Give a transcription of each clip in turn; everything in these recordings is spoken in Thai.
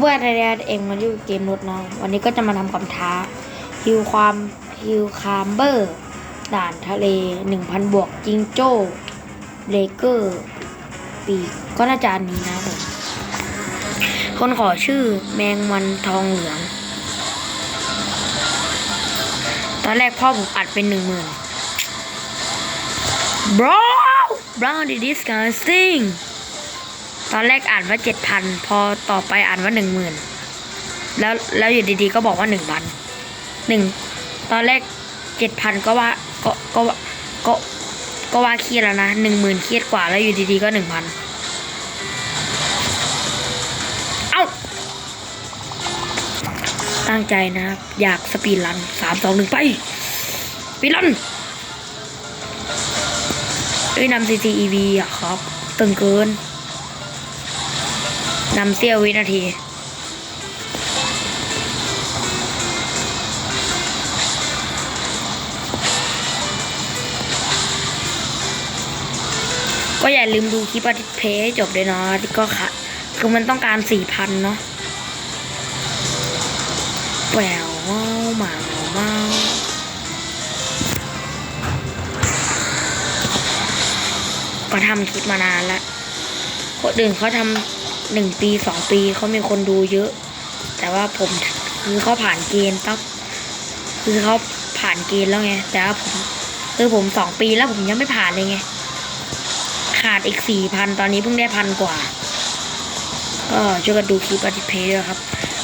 เพื่อนๆในเองมาอยู่เกมรถนะวันนี้ก็จะมาทำคำท้าฮิวความฮิวคามเบอร์ ด่านทะเล 1,000 บวกจิงโจ้เลเกอร์ ปีกก็น่าจะอันนี้นะผมคนขอชื่อแมงมันทองเหลือง ตอนแรกพ่อผมอัดเป็นหนึ่งหมื่น bro bro did this disgusting ตอนแรกอ่านว่าเจ็ดพันพอต่อไปอ่านว่าหนึ่งหมื่นแล้วแล้วอยู่ดีๆก็บอกว่าหนึ่งพันหนึ่งตอนแรกเจ็ดพันก็ว่าก็ก็ก็ก็ว่าเครียดแล้วนะหนึ่งหมื่นเครียดกว่าแล้วอยู่ดีๆก็หนึ่งพันเอ้า ตั้งใจนะครับอยากสปีดรันสามสองหนึ่งไปสปีดรันเอ้ยนำ CCEV อะครับ ตึงเกิน นำเสี้ยววินาทีก็อย่าลืมดูคลิปอาทิตย์เพย์ให้จบด้วยเนาะที่ก็ค่ะ คือมันต้องการสี่พันเนาะแหววเมาหมาเมาก็ทำคลิปมานานแล้วคนอื่นเขาทำ หนึ่งปีสองปีเขามีคนดูเยอะ แต่ว่าผมคือเขาผ่านเกณฑ์ต้องคือเขาผ่านเกณฑ์แล้วไงแต่ว่าผมคือผมสองปีแล้วผมยังไม่ผ่านเลยไงขาดอีกสี่พันตอนนี้เพิ่งได้พันกว่าก็ช่วยกันดูคลิปอาทิตย์เพย์ครับ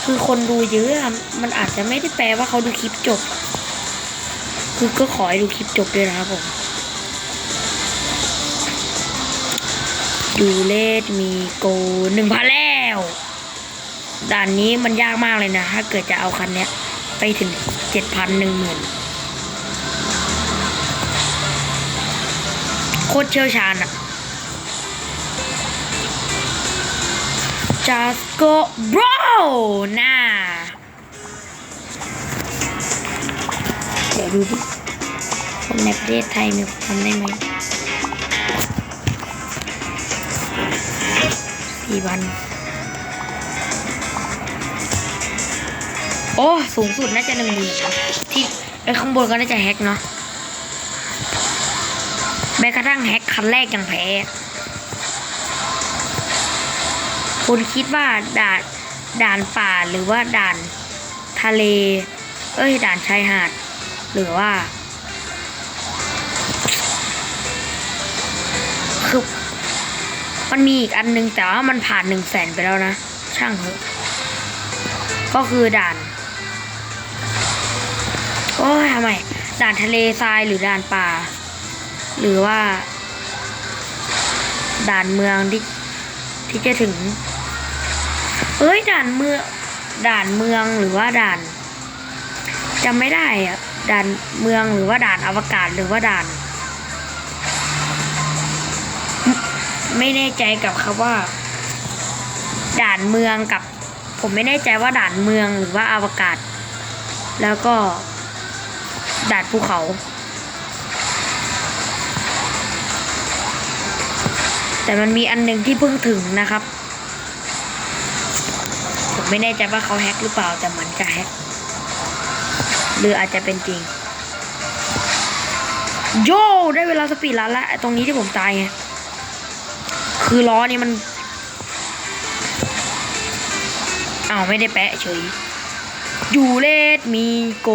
คือคนดูเยอะอะมันอาจจะไม่ได้แปลว่าเขาดูคลิปจบ คือก็ขอให้ดูคลิปจบด้วยนะครับผม ดูเลดมีโกหนึ่งพันแล้ว ด่านนี้มันยากมากเลยนะ ถ้าเกิดจะเอาคันเนี้ย ไปถึงเจ็ดพันหนึ่งหมื่นโคตรเชี่ยวชาญอะ just go bro น่าเดี๋ยวดูดิคนในประเทศไทยมีคนทำได้ไหม สี่วันโอ้สูงสุดน่าจะหนึ่งหมื่นที่ไอ้ข้างบนก็น่าจะแฮกเนาะแม้กระทั่งแฮกคันแรกยังแพ้คุณคิดว่าด่านด่านป่าหรือว่าด่านทะเล เอ้ยด่านชายหาด หรือว่า มันมีอีกอันนึงแต่ว่ามันผ่านหนึ่งแสนไปแล้วนะ ช่างเถอะ ก็คือด่าน โอ้ยทำไม ด่านทะเลทรายหรือด่านป่า หรือว่า ด่านเมืองที่ที่จะถึง เอ้ย ด่านเมือง ด่านเมืองหรือว่าด่านจำไม่ได้อะด่านเมืองหรือว่าด่านอวกาศหรือว่าด่าน ไม่แน่ใจกับคำว่า ด่านเมืองกับ ผมไม่แน่ใจว่าด่านเมืองหรือว่าอวกาศ แล้วก็ด่านภูเขาแต่มันมีอันหนึ่งที่เพิ่งถึงนะครับ ผมไม่แน่ใจว่าเขาแฮ็กหรือเปล่าแต่เหมือนจะแฮ็กหรืออาจจะเป็นจริง โย่ได้เวลาสปีดรันแล้วไอ้ตรงนี้ที่ผมตายไง คือล้อนี่มันเอ้าไม่ได้แปะเฉยยูเลดมีโก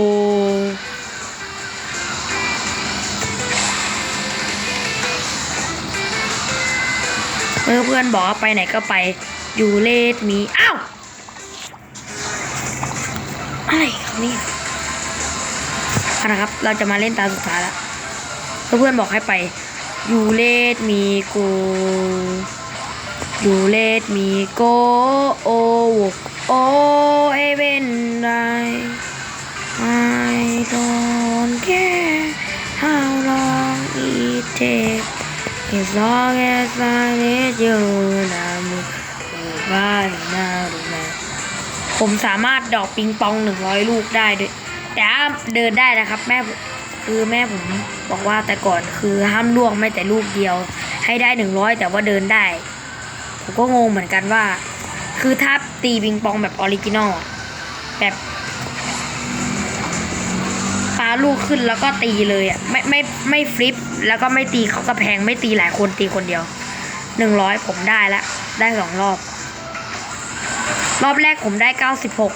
เมื่อเพื่อนบอกว่าไปไหนก็ไปยูเลดมี อ้าวอะไรครับเนี่ยเอาละครับ เราจะมาเล่นตาสุดท้ายแล้วเพื่อนบอกให้ไป ยูเลดมีโกยูเลดมีโกโอโอเอเวนได I don't care how long it takes as long as I let you นะมึงบ้านนะรู้ไหมผมสามารถดอกปิงปองหนึ่งร้อยลูกได้ด้วยแต่เดินได้นะครับแม่ คือแม่ผมบอกว่าแต่ก่อนคือห้ามล่วงไม่แต่ลูกเดียว ให้ได้หนึ่งร้อยแต่ว่าเดินได้ ผมก็งงเหมือนกันว่า คือถ้าตีบิงปองแบบออริจินอลแบบปาลูกขึ้นแล้วก็ตีเลยอะไม่ไม่ไม่ฟลิป แล้วก็ไม่ตีเขากระแพงไม่ตีหลายคนตีคนเดียวหนึ่งร้อยผมได้ล้วได้สองรอบ รอบแรกผมได้เก้าสิบหก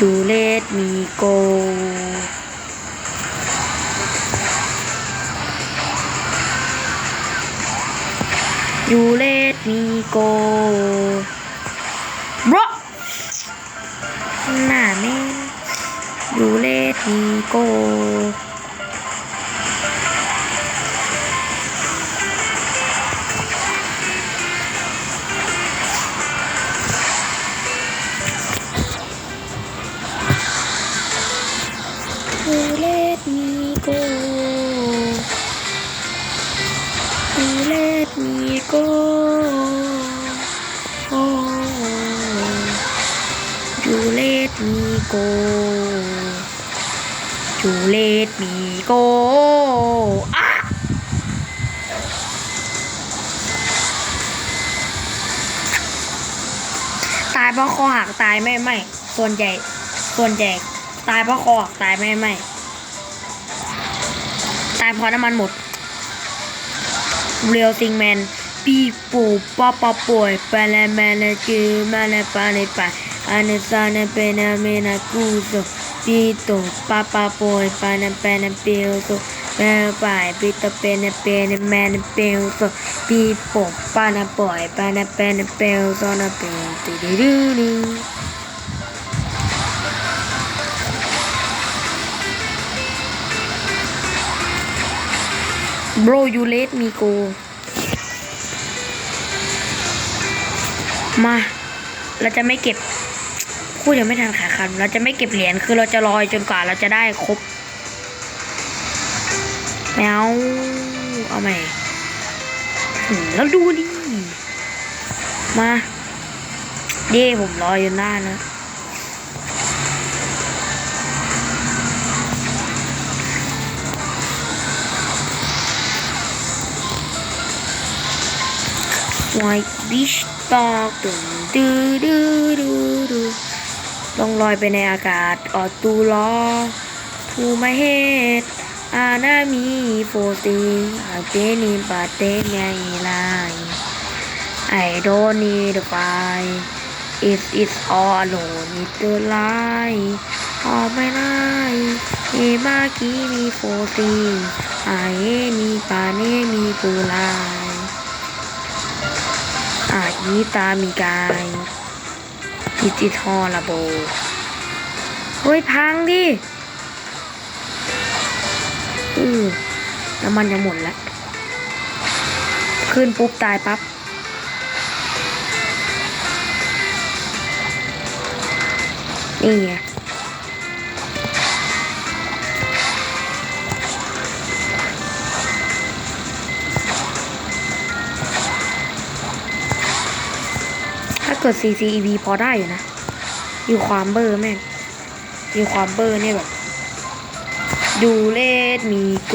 ดูเลดมีโก ยูเลตมีโกบรหน้าแม่ยูเลต You let me go. Oh, you let me go. You let me go. อะตายเพราะคอหักตายไม่ไม่ส่วนใหญ่ส่วนใหญ่ตายเพราะคอหักตายไม่ไม่ตายเพราะน้ำมันหมด เรียวซิงแมนปีปูปอปอป่วยปาลามาลาจือมาลาปาเลปาอาน โบรยูเลสมีโก มา เราจะไม่เก็บ พูดยังไม่ทันขาคัน เราจะไม่เก็บเหรียญ คือเราจะลอยจนกว่าเราจะได้ครบแล้วเอาใหม่ แล้วดูดิ มา เด้ผมรออยู่หน้านะ White beach dog ตึงดื้อดื้อดื้ดื้อลงลอยไปในอากาศออดตูล้อทูมาเฮดอานามีโฟตีอาเจนีบาเตไงไลไอโดนีเดไฟ It is all alone with the light ออกไม่ได้เอมากีมีโฟตีอาเอมีปาเนมีปูลาย อายีตามีกายดิจิทอลระโบเฮ้ยพังดิอือน้ำมันจะหมดแล้ว ขึ้นปุ๊บตายปั๊บนี่ไง ถ้าเกิด CCEV พอได้อยู่นะ อยู่ความเบอร์แม่งอยู่ความเบอร์เนี่ยแบบ ดูเลดมีโก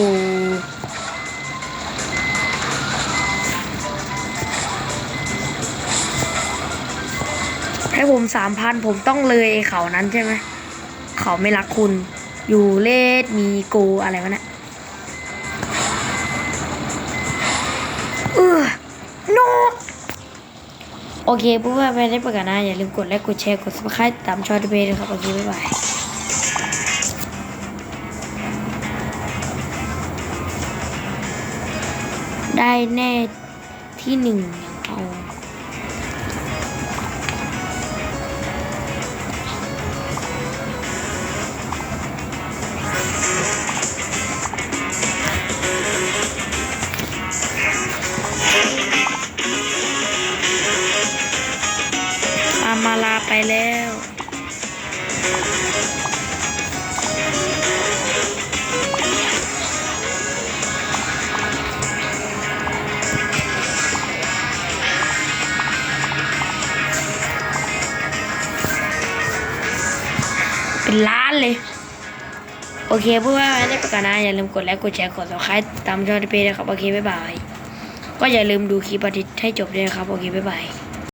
ให้ผมสามพันผมต้องเลยเขานั้นใช่ไหม เขาไม่รักคุณ อยู่เลดมีโกอะไรวะเนี่ย โอเคเพื่อนๆไม่ได้ประกาศนะอย่าลืมกดไลค์กดแชร์กดสมัครให้ตามชองทเบด้วยครับ โอเค บ๊ายบายได้แน่ที่หนึ่งอย่างเอา เป็นล้านเลย โอเคเพื่อนๆได้ประกาศนะอย่าลืมกดไลค์กดแชร์กด subscribe ตามช่องทีเพจนะครับ โอเค บ๊ายบาย ก็อย่าลืมดูคลิปอาทิตย์ให้จบด้วยนะครับ โอเค บ๊ายบาย